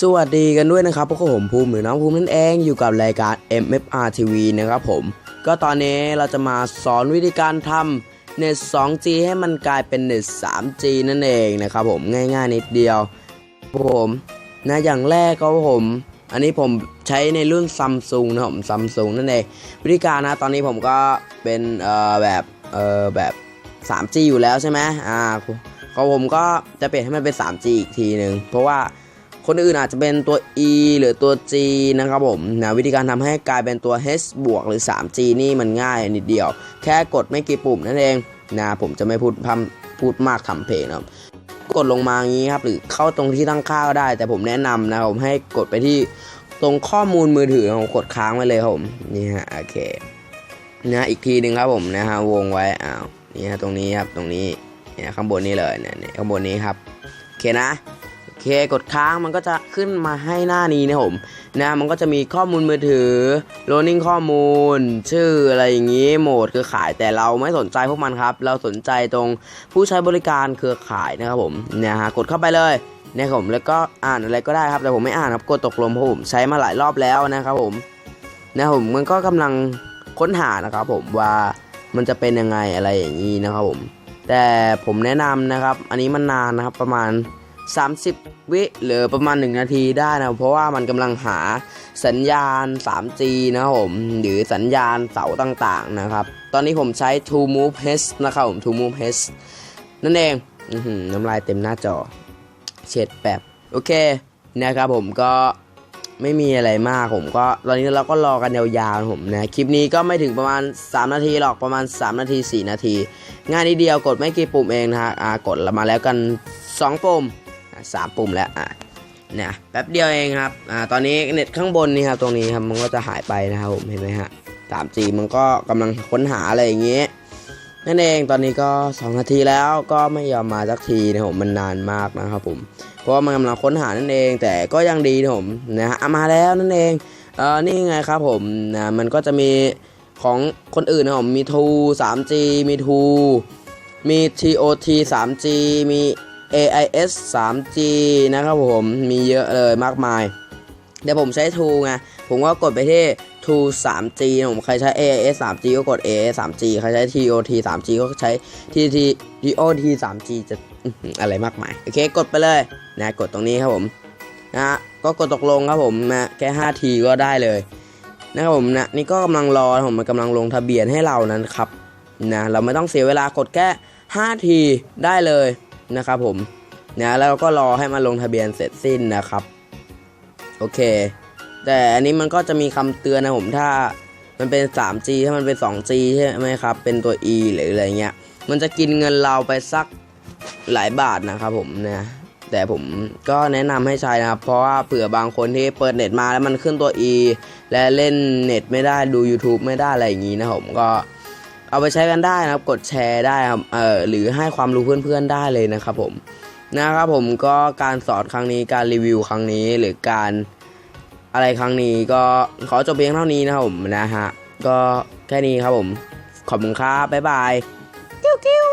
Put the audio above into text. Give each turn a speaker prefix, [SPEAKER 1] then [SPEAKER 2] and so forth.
[SPEAKER 1] สวัสดีกันด้วยนะครับพวกผมภูมิหรือน้องภูมินั่นเองอยู่กับรายการ MFR TV นะครับผม ก็ตอนนี้เราจะมาสอนวิธีการทำเน็ต 2G ให้มันกลายเป็นเน็ต 3G นั่นเองนะครับผมง่ายๆนิดเดียวผมนะอย่างแรกก็ผม อันนี้ผมใช้ในรุ่นซัมซุงนะผมซัมซุงนั่นเองวิธีการนะตอนนี้ผมก็เป็นเอ่อแบบเอ่อแบบ 3G อยู่แล้วใช่ไหมอ่าของผมก็จะเปลี่ยนให้มันเป็น 3G อีกทีหนึ่งเพราะว่า คนอื่นอาจจะเป็นตัว E หรือตัว G นะครับผมนะวิธีการทำให้กลายเป็นตัว H บวกหรือ 3G นี่มันง่ายนิดเดียว แค่กดไม่กี่ปุ่มนั่นเองนะผมจะไม่พูดพพูดมากทำเพลงนะครับกดลงมาอย่างนี้ครับหรือเข้าตรงที่ตั้งค่าก็ได้ แต่ผมแนะนำนะครับผมให้กดไปที่ตรงข้อมูลมือถือของกดค้างไว้เลยผมนี่ฮะโอเคนะอีกทีหนึ่งครับผมนะฮะวงไว้อ้าวนี่ฮะตรงนี้ครับตรงนี้เนี่ยข้างบนนี้เลยเนี่ยข้างบนนี้ครับโอเคนะ เคกดค้างมันก็จะขึ้นมาให้หน้านี้นะผมนะมันก็จะมีข้อมูลมือถือ loading ข้อมูล ชื่ออะไรอย่างนี้โหมดเครือข่ายแต่เราไม่สนใจพวกมันครับ เราสนใจตรงผู้ใช้บริการเครือข่ายนะครับผมนี่ยฮะกดเข้าไปเลยเนี่ยครับผมแล้วก็อ่านอะไรก็ได้ครับแต่ผมไม่อ่านครับกดตกลงเพราะผมใช้มาหลายรอบแล้วนะครับผมนะผมมันก็กำลังค้นหานะครับผมว่ามันจะเป็นยังไงอะไรอย่างนี้นะครับผมแต่ผมแนะนำนะครับ อันนี้มันนานนะครับประมาณ 30 วิหรือประมาณ 1 นาทีได้นะเพราะว่ามันกำลังหาสัญญาณ 3G นะครับผมหรือสัญญาณเสาต่างๆนะครับ ตอนนี้ผมใช้ To Move H นะครับผม To Move H นั่นเองอน้ำลายเต็มหน้าจอ เช็ดแบบโอเคนะครับผมก็ไม่มีอะไรมากผมก็ตอนนี้เราก็รอกันยาวๆนะผมนะคลิปนี้ก็ไม่ถึงประมาณ 3 นาทีหรอกประมาณ 3 นาที 4 นาที ง่ายนิดเดียวกดไม่กี่ปุ่มเองนะฮะกดมาแล้วกัน 2 ปุ่ม สามปุ่มแล้วอะเนี่ยแป๊บเดียวเองครับอ่าตอนนี้เน็ตข้างบนนี่ครับตรงนี้ครับมันก็จะหายไปนะครับผมเห็นไหมฮะ 3G มันก็กำลังค้นหาอะไรอย่างเงี้ยนั่นเองตอนนี้ก็ 2 นาทีแล้วก็ไม่ยอมมาสักทีนะผมมันนานมากนะครับผมเพราะว่ามันกำลังค้นหานั่นเองแต่ก็ยังดีนะผมนะฮะมาแล้วนั่นเองเออนี่ไงครับผมนะมันก็จะมีของคนอื่นนะผมมี True 3G มี True มี TOT 3G มี AIS 3G นะครับผมมีเยอะเลยมากมาย เดี๋ยวผมใช้ True ไง ผมก็กดไปที่ True 3G ผมใครใช้ AIS 3G ก็กด AIS 3G ใครใช้ TOT 3G ก็ใช้ TT TOT 3G จะอะไรมากมาย โอเค กดไปเลยนะกดตรงนี้ครับผมนะฮะก็กดตกลงครับผมนะแค่ 5 ทีก็ได้เลยนะครับผมนะนี่ก็กำลังรอผมมันกำลังลงทะเบียนให้เรานั้นครับนะเราไม่ต้องเสียเวลากดแค่ 5 ทีได้เลย นะครับผมนะแล้วก็รอให้มันลงทะเบียนเสร็จสิ้นนะครับ โอเค แต่อันนี้มันก็จะมีคำเตือนนะผมถ้ามันเป็น 3G ถ้ามันเป็น 2G ใช่ไหมครับ เป็นตัว E หรืออะไรเงี้ย มันจะกินเงินเราไปสักหลายบาทนะครับผมนะแต่ผมก็แนะนำให้ใช้นะครับ เพราะว่าเผื่อบางคนที่เปิดเน็ตมาแล้วมันขึ้นตัว E และเล่นเน็ตไม่ได้ดู YouTube ไม่ได้อะไรอย่างนี้นะผมก็ เอาไปใช้กันได้นะครับ กดแชร์ได้ครับเออหรือให้ความรู้เพื่อนๆได้เลยนะครับผมนะครับผมก็การสอนครั้งนี้การรีวิวครั้งนี้หรือการอะไรครั้งนี้ก็ขอจบเพียงเท่านี้นะครับผมนะฮะก็แค่นี้ครับผมขอบคุณครับบ๊ายบายกิ้วกิ้ว